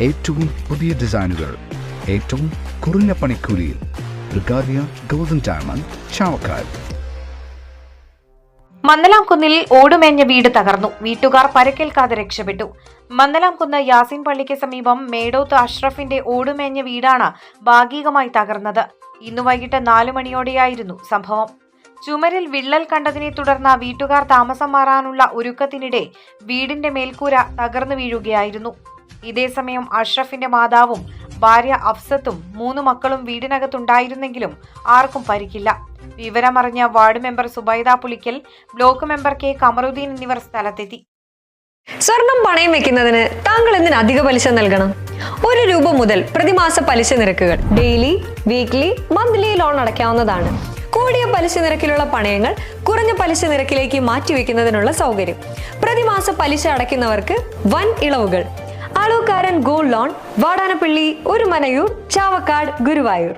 ഏറ്റവും പുതിയ ഡിസൈനുകൾ ഏറ്റവും കുറഞ്ഞ പണിക്കൂലിയിൽ. ബ്രിഗാദിയ ഗോൾഡൻ ഡയമണ്ട് ചാവക്കാട്. മന്നലാംകുന്നിൽ ഓടുമേഞ്ഞ വീട് തകർന്നു. വീട്ടുകാർ പരക്കേൽക്കാതെ രക്ഷപ്പെട്ടു. മന്നലാംകുന്ന് യാസിൻ പള്ളിക്ക് സമീപം മേടോത്ത് അഷ്റഫിന്റെ ഓടുമേഞ്ഞ വീടാണ് ഭാഗികമായി തകർന്നത്. ഇന്നു വൈകിട്ട് നാലു മണിയോടെയായിരുന്നു സംഭവം. ചുമരിൽ വിള്ളൽ കണ്ടതിനെ തുടർന്ന് വീട്ടുകാർ താമസം മാറാനുള്ള ഒരുക്കത്തിനിടെ വീടിന്റെ മേൽക്കൂര തകർന്നു വീഴുകയായിരുന്നു. ഇതേസമയം അഷ്റഫിന്റെ മാതാവും ഭാര്യ അഫ്സത്തും മൂന്ന് മക്കളും വീടിനകത്തുണ്ടായിരുന്നെങ്കിലും ആർക്കും പരിക്കില്ല. വിവരമറിഞ്ഞ ward member Subaida Pulikkal block member K Kamaruddeen എന്നിവർ സ്ഥലത്തെത്തി. സ്വർണം പണയം വെക്കുന്നതിന് താങ്കൾ എന്തിന് അധിക പലിശ നൽകണം? ഒരു രൂപ മുതൽ പ്രതിമാസ പലിശ നിരക്കുകൾ ഡെയിലി വീക്ക്ലി മന്ത്ലി ലോൺ അടയ്ക്കാവുന്നതാണ്. കൂടിയ പലിശ നിരക്കിലുള്ള പണയങ്ങൾ കുറഞ്ഞ പലിശ നിരക്കിലേക്ക് മാറ്റിവെക്കുന്നതിനുള്ള സൗകര്യം. പ്രതിമാസ പലിശ അടയ്ക്കുന്നവർക്ക് വൻ ഇളവുകൾ അളവുകാരൻ ഗോൾഡ് ലോൺ വാടാനപ്പള്ളി ഒരു മനയൂർ ചാവക്കാട് ഗുരുവായൂർ.